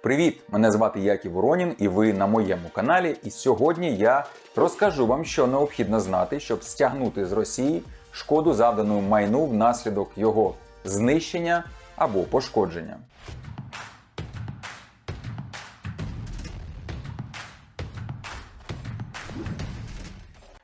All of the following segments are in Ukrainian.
Привіт! Мене звати Яків Воронін, і ви на моєму каналі. І сьогодні я розкажу вам, що необхідно знати, щоб стягнути з Росії шкоду завдану майну внаслідок його знищення або пошкодження.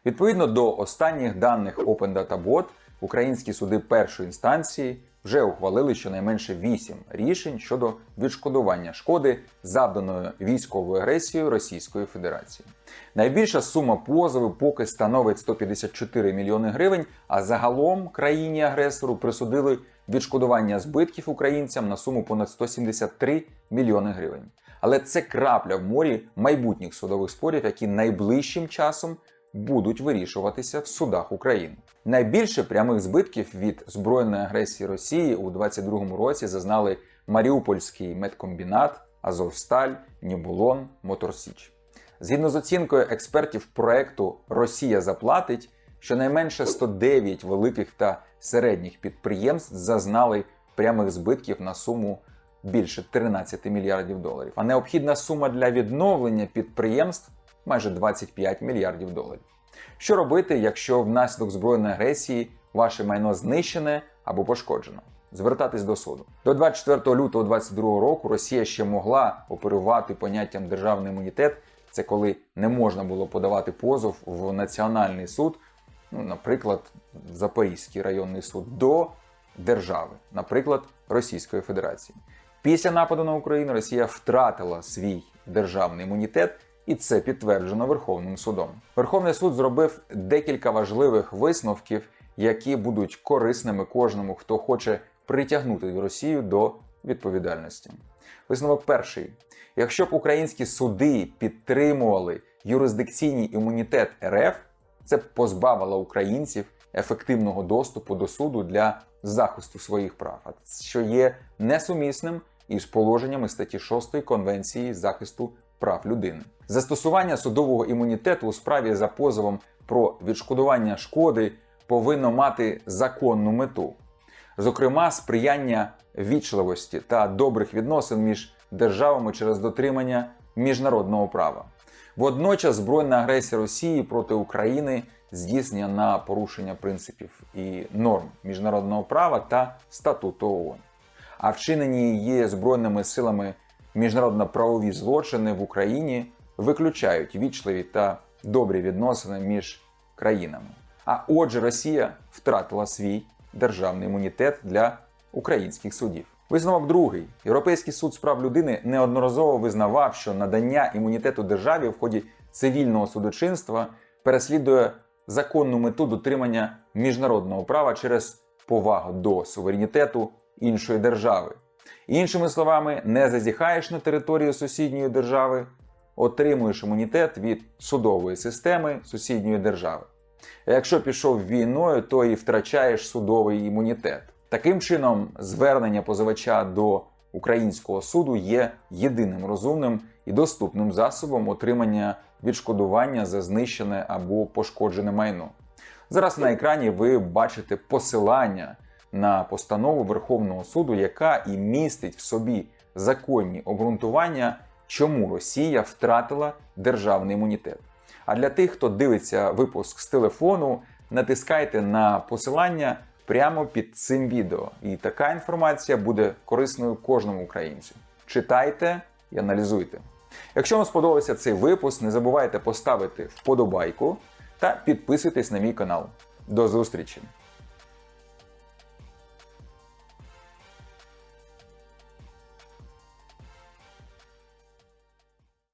Відповідно до останніх даних Open Data Bot, українські суди першої інстанції вже ухвалили щонайменше 8 рішень щодо відшкодування шкоди, завданої військовою агресією Російської Федерації. Найбільша сума позову поки становить 154 мільйони гривень, а загалом країні-агресору присудили відшкодування збитків українцям на суму понад 173 мільйони гривень. Але це крапля в морі майбутніх судових спорів, які найближчим часом будуть вирішуватися в судах України. Найбільше прямих збитків від збройної агресії Росії у 2022 році зазнали Маріупольський медкомбінат, Азовсталь, Нібулон, Моторсіч. Згідно з оцінкою експертів проекту Росія заплатить, щонайменше 109 великих та середніх підприємств зазнали прямих збитків на суму більше 13 мільярдів доларів. А необхідна сума для відновлення підприємств майже 25 мільярдів доларів. Що робити, якщо внаслідок збройної агресії ваше майно знищене або пошкоджено? Звертатись до суду. До 24 лютого 2022 року Росія ще могла оперувати поняттям державний імунітет. Це коли не можна було подавати позов в Національний суд, ну, наприклад, Запорізький районний суд, до держави, наприклад, Російської Федерації. Після нападу на Україну Росія втратила свій державний імунітет, і це підтверджено Верховним судом. Верховний суд зробив декілька важливих висновків, які будуть корисними кожному, хто хоче притягнути Росію до відповідальності. Висновок перший: якщо б українські суди підтримували юрисдикційний імунітет РФ, це б позбавило українців ефективного доступу до суду для захисту своїх прав, що є несумісним із положеннями статті 6 Конвенції захисту прав людини. Застосування судового імунітету у справі за позовом про відшкодування шкоди повинно мати законну мету, зокрема, сприяння вічливості та добрих відносин між державами через дотримання міжнародного права. Водночас збройна агресія Росії проти України здійснення на порушення принципів і норм міжнародного права та статуту ООН. А вчинені її збройними силами міжнародно-правові злочини в Україні виключають вічливі та добрі відносини між країнами. А отже, Росія втратила свій державний імунітет для українських судів. Висновок другий: Європейський суд з прав людини неодноразово визнавав, що надання імунітету державі в ході цивільного судочинства переслідує законну мету дотримання міжнародного права через повагу до суверенітету іншої держави. Іншими словами, не зазіхаєш на територію сусідньої держави, отримуєш імунітет від судової системи сусідньої держави. Якщо пішов війною, то і втрачаєш судовий імунітет. Таким чином, звернення позивача до українського суду є єдиним розумним і доступним засобом отримання відшкодування за знищене або пошкоджене майно. Зараз на екрані ви бачите посилання на постанову Верховного суду, яка і містить в собі законні обґрунтування, чому Росія втратила державний імунітет. А для тих, хто дивиться випуск з телефону, натискайте на посилання прямо під цим відео. І така інформація буде корисною кожному українцю. Читайте і аналізуйте. Якщо вам сподобався цей випуск, не забувайте поставити вподобайку та підписуйтесь на мій канал. До зустрічі!